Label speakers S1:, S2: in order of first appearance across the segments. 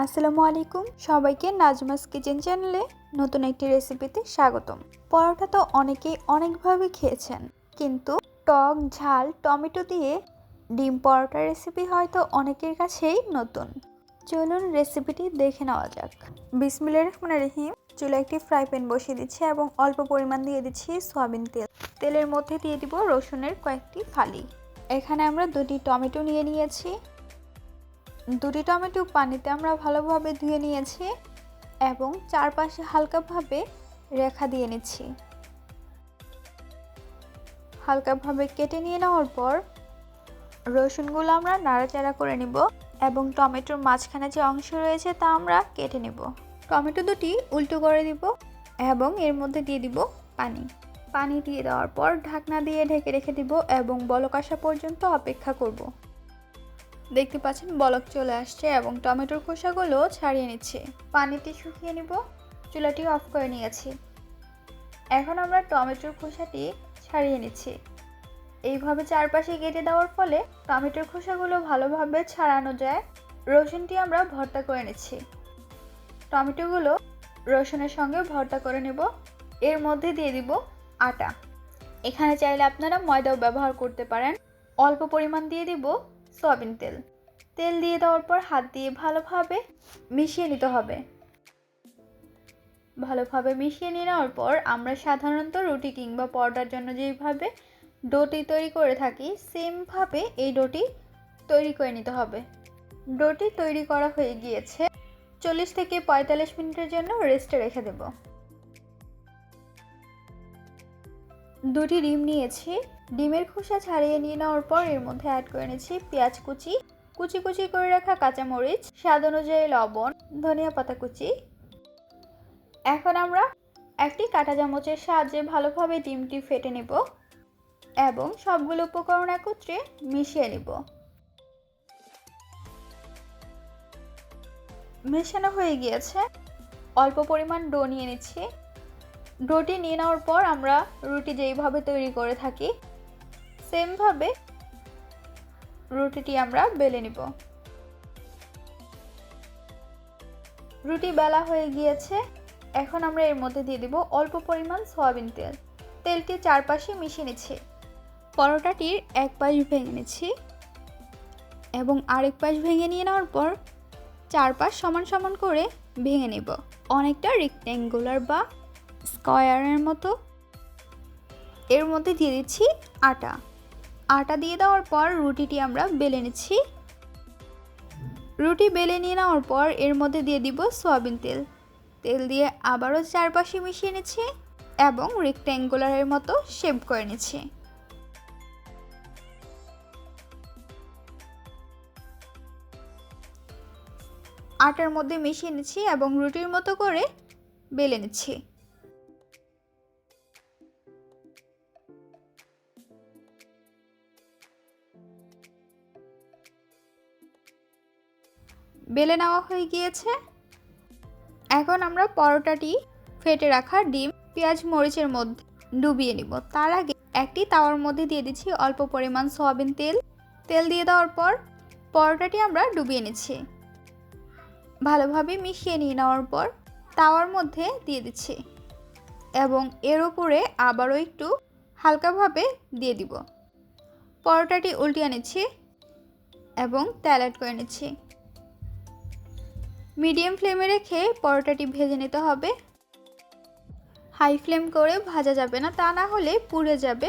S1: আসসালামু আলাইকুম। সবাইকে নাজমাস কিচেন চ্যানেলে নতুন একটি রেসিপিতে স্বাগতম। পরোটা তো অনেকেই অনেকভাবে খেয়েছেন, কিন্তু টক, ঝাল, টমেটো দিয়ে ডিম পরোটা রেসিপি হয়তো অনেকের কাছেই নতুন। চলুন রেসিপিটি দেখে নেওয়া যাক। বিসমিল্লা রহমান রহিম চুলে একটি ফ্রাই প্যান বসিয়ে দিচ্ছি এবং অল্প পরিমাণ দিয়ে দিচ্ছি সয়াবিন তেল। তেলের মধ্যে দিয়ে দিব রসুনের কয়েকটি ফালি। এখানে আমরা দুটি টমেটো নিয়ে নিয়েছি। দুটি টমেটো পানিতে আমরা ভালোভাবে ধুয়ে নিয়েছি এবং চারপাশে হালকাভাবে রেখা দিয়ে নিচ্ছি। হালকাভাবে কেটে নিয়ে নেওয়ার পর রসুনগুলো আমরা নাড়াচাড়া করে নিব এবং টমেটোর মাঝখানে যে অংশ রয়েছে তা আমরা কেটে নেব। টমেটো দুটি উল্টো করে দিব এবং এর মধ্যে দিয়ে দিব পানি। পানি দিয়ে দেওয়ার পর ঢাকনা দিয়ে ঢেকে রেখে দিব এবং বলক আসা পর্যন্ত অপেক্ষা করব। দেখতে পাচ্ছেন বলক চলে আসছে এবং টমেটোর খোসাগুলো ছাড়িয়ে নিচ্ছে। পানিটি শুকিয়ে নিব, চুলাটি অফ করে নিয়েছি। এখন আমরা টমেটোর খোসাটি ছাড়িয়ে নিচ্ছি। এইভাবে চারপাশে কেটে দেওয়ার ফলে টমেটোর খোসাগুলো ভালোভাবে ছাড়ানো যায়। রসুনটি আমরা ভর্তা করে নিচ্ছি। টমেটোগুলো রসুনের সঙ্গে ভর্তা করে নেব। এর মধ্যে দিয়ে দিব আটা। এখানে চাইলে আপনারা ময়দাও ব্যবহার করতে পারেন। অল্প পরিমাণ দিয়ে দিব সয়াবিন তেল। তেল দিয়ে দেওয়ার পর হাত দিয়ে ভালোভাবে মিশিয়ে নিতে হবে। ভালোভাবে মিশিয়ে নেওয়ার পর আমরা সাধারণত রুটি কিংবা পরোটার জন্য যেইভাবে ডোটি তৈরি করে থাকি, সেমভাবে এই ডোটি তৈরি করে নিতে হবে। ডোটি তৈরি করা হয়ে গিয়েছে। চল্লিশ থেকে পঁয়তাল্লিশ মিনিটের জন্য রেস্টে রেখে দেব। দুটি ডিম নিয়েছি। ডিমের খোসা ছাড়িয়ে নিয়ে নেওয়ার পর এর মধ্যে অ্যাড করে নিয়েছি পেঁয়াজ কুচি কুচি কুচি করে রাখা কাঁচামরিচ, স্বাদ অনুযায়ী লবণ, ধনিয়া পাতা কুচি। এখন আমরা একটি কাঁটা চামচের সাহায্যে ভালোভাবে ডিমটি ফেটে নেব এবং সবগুলো উপকরণ একত্রে মিশিয়ে নিব। মেশানো হয়ে গিয়েছে। অল্প পরিমাণ ডো নিয়ে নিচ্ছি। ডোটি নিয়ে নেওয়ার পর আমরা রুটি যেইভাবে তৈরি করে থাকি, সেমভাবে রুটিটি আমরা বেলে নিব। রুটি বেলা হয়ে গিয়েছে, এখন আমরা এর মধ্যে দিয়ে দিব অল্প পরিমাণ সয়াবিন তেল। তেলটি চারপাশে মিশিয়ে নিচ্ছি। পরোটাটির এক পাশ ভেঙে নিচ্ছি এবং আরেক পাশ ভেঙে নিয়ে নেওয়ার পর চারপাশ সমান সমান করে ভেঙে নেব। অনেকটা রেক্ট্যাঙ্গুলার বা স্কয়ারের মতো। এর মধ্যে দিয়ে দিচ্ছি আটা। আটা দিয়ে দেওয়ার পর রুটিটি আমরা বেলে নিচ্ছি। রুটি বেলে নিয়ে নেওয়ার পর এর মধ্যে দিয়ে দিব সয়াবিন তেল। তেল দিয়ে আবারও চারপাশে মিশিয়ে নিচ্ছি এবং রেক্ট্যাঙ্গুলারের মতো শেপ করে নিচ্ছি। আটার মধ্যে মিশিয়ে নিচ্ছি এবং রুটির মতো করে বেলে নিচ্ছি। বেলে নেওয়া হয়ে গিয়েছে। এখন আমরা পরোটাটি ফেটে রাখা ডিম, পেঁয়াজ, মরিচের মধ্যে ডুবিয়ে নিব। তার আগে একটি তাওয়ার মধ্যে দিয়ে দিচ্ছি অল্প পরিমাণ সয়াবিন তেল। তেল দিয়ে দেওয়ার পর পরোটাটি আমরা ডুবিয়ে নিচ্ছি। ভালোভাবে মিশিয়ে নিয়ে নেওয়ার পর তাওয়ার মধ্যে দিয়ে দিচ্ছি এবং এর উপরে আবারও একটু হালকাভাবে দিয়ে দিব। পরোটাটি উল্টিয়ে নিচ্ছি এবং তেল অ্যাড করে নিচ্ছি। মিডিয়াম ফ্লেমে রেখে পরোটাটি ভেজে নিতে হবে। হাই ফ্লেম করে ভাজা যাবে না, তা না হলে পুড়ে যাবে।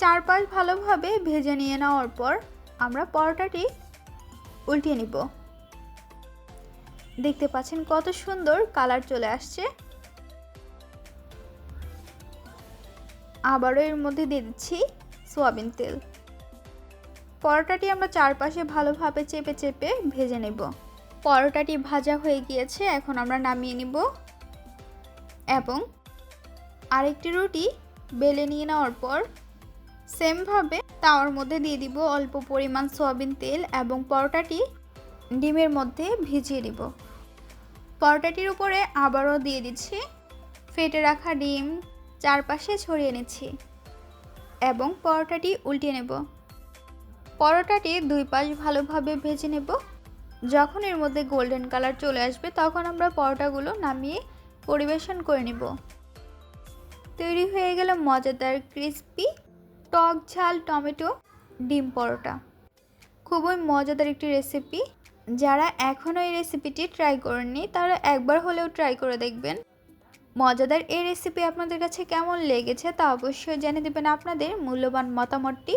S1: চারপাশ ভালোভাবে ভেজে নিয়ে নেওয়ার পর আমরা পরোটাটি উল্টিয়ে নিব। দেখতে পাচ্ছেন কত সুন্দর কালার চলে আসছে। আবারও এর মধ্যে দিয়ে দিচ্ছি সোয়াবিন তেল। পরোটাটি আমরা চারপাশে ভালোভাবে চেপে চেপে ভেজে নেব। পরোটাটি ভাজা হয়ে গিয়েছে, এখন আমরা নামিয়ে নিব। এবং আরেকটি রুটি বেলে নিয়ে নেওয়ার পর সেমভাবে তাওয়ার মধ্যে দিয়ে দিব অল্প পরিমাণ সয়াবিন তেল এবং পরোটাটি ডিমের মধ্যে ভিজিয়ে দিব। পরোটাটির উপরে আবারও দিয়ে দিচ্ছি, ফেটে রাখা ডিম চারপাশে ছড়িয়ে নিচ্ছি এবং পরোটাটি উল্টিয়ে নেব। পরোটাটি দুই পাশ ভালোভাবে ভেজে নেব। যখন এর মধ্যে গোল্ডেন কালার চলে আসবে, তখন আমরা পরোটাগুলো নামিয়ে পরিবেশন করে নিব। তৈরি হয়ে গেল মজাদার ক্রিসপি টক ঝাল টমেটো ডিম পরোটা। খুবই মজাদার একটি রেসিপি যারা এখনও এই রেসিপিটি ট্রাই করেননি, তারা একবার হলেও ট্রাই করে দেখবেন। মজাদার এই রেসিপি আপনাদের কাছে কেমন লেগেছে তা অবশ্যই জেনে দেবেন আপনাদের মূল্যবান মতামতটি।